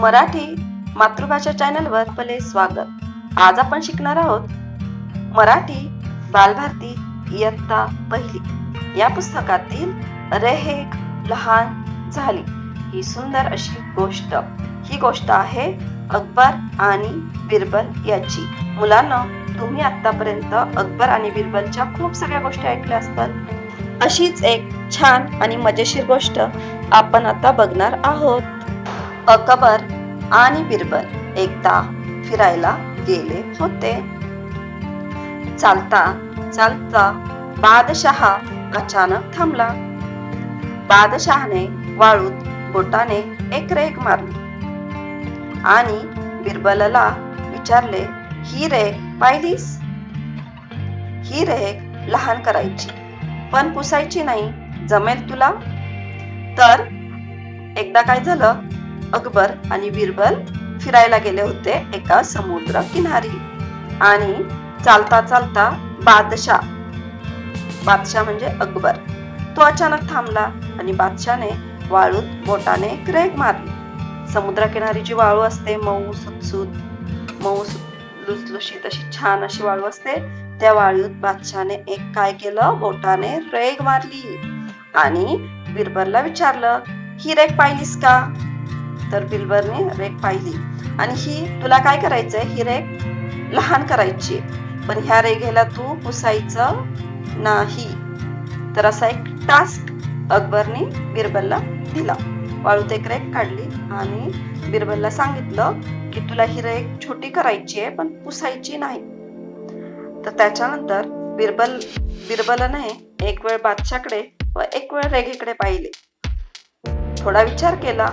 मराठी मातृभाषा चॅनलवर पले स्वागत. आज आपण शिकणार आहोत मराठी बालभारती इयत्ता पहिली. या पुस्तकातील रेहेक लहान झाली. ही सुंदर अशी गोष्ट. ही गोष्ट आहे अकबर आणि बिरबल याची. मुलांना तुम्ही आतापर्यंत अकबर आणि बिरबलच्या खूप सगळ्या गोष्टी ऐकल्या असतात अशीच एक छान आणि मजेशीर गोष्ट आपण आता बघणार आहोत. अकबर आणि बिरबल एकदा फिरायला गेले होते. चालता चालता बादशहा अचानक थांबला. बादशहाने वाळूत बोटाने एक रेग मारली आणि बिरबलला विचारले ही रेग पाहिलीस? ही रेग लहान करायची पण पुसायची नाही जमेल तुला? तर एकदा काय झालं? अकबर आणि बिरबल फिरायला गेले होते एका समुद्र किनारी. आणि चालता चालता बादशाह बादशाह म्हणजे अकबर तो अचानक थांबला आणि बादशाने वाळूत बोटाने एक रेग मारली समुद्रकिनारी जी वाळू असते मऊ सुतसुत मऊ लुसलुशीत अशी छान अशी वाळू असते त्या वाळूत बादशाने एक काय केलं? बोटाने रेग मारली. आणि बिरबलला विचारलं ही रेग पाहिलीस का? तर बिरबलने रेक पाहिली. आणि ही तुला काय करायचंय? ही रेक लहान करायची पण ह्या रेघेला तू पुसायचं नाही. तर असा एक टास्क अकबरने बिरबलला दिला. वाळूत एक रेख काढली आणि बिरबलला सांगितलं की तुला ही रेख छोटी करायची आहे पण पुसायची नाही. तर त्याच्यानंतर बिरबल बिरबलने एक वेळ बादशाकडे व एक वेळ रेघेकडे पाहिले. थोडा विचार केला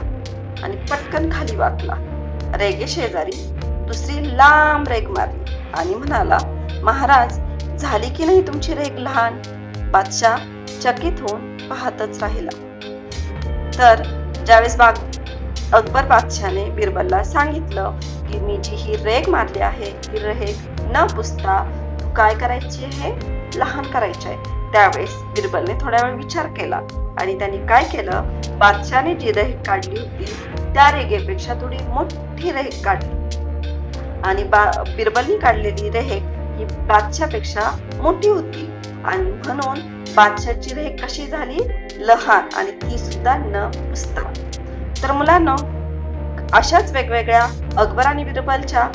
आणि पटकन खाली वाकला. रेगे शेजारी दुसरी लांब रेग मारली आणि म्हणाला महाराज झाली की नाही तुमची रेग लहान? बादशाह चकित होऊन पाहतच राहिला. तर ज्यावेळेस बाग अकबर बादशाने बिरबलला सांगितलं की मी जी ही रेग मारली आहे ही रेग न पुसता काय करायची आहे? लहान करायचे आहे त्यावेळेस बिरबलने थोड्या वेळ विचार केला आणि त्यांनी काय केलं? बादशाने जी रेग काढली होती त्या रेगेपेक्षा थोडी मोठी रेख काढली. आणि बिरबलने बिरबलनी काढलेली रेग ही बादशापेक्षा मोठी होती. आणि म्हणून बादशाची रेख कशी झाली? लहान आणि ती सुद्धा न पुसता तर मुलांना अशाच वेगवेगळ्या अकबर आणि बिरबलच्या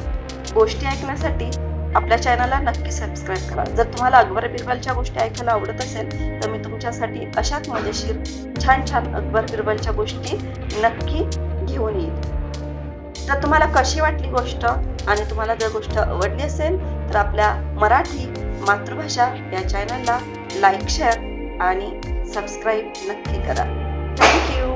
गोष्टी ऐकण्यासाठी आपल्या चॅनलला नक्की सबस्क्राईब करा. जर तुम्हाला अकबर बिरबलच्या गोष्टी ऐकायला आवडत असेल तर मी तुमच्यासाठी अशाच मजेशीर छान छान अकबर बिरबलच्या गोष्टी नक्की घेऊन येईल तर तुम्हाला कशी वाटली गोष्ट आणि तुम्हाला जर गोष्ट आवडली असेल तर आपल्या मराठी मातृभाषा या चॅनलला लाईक शेअर आणि सबस्क्राईब नक्की करा. थँक्यू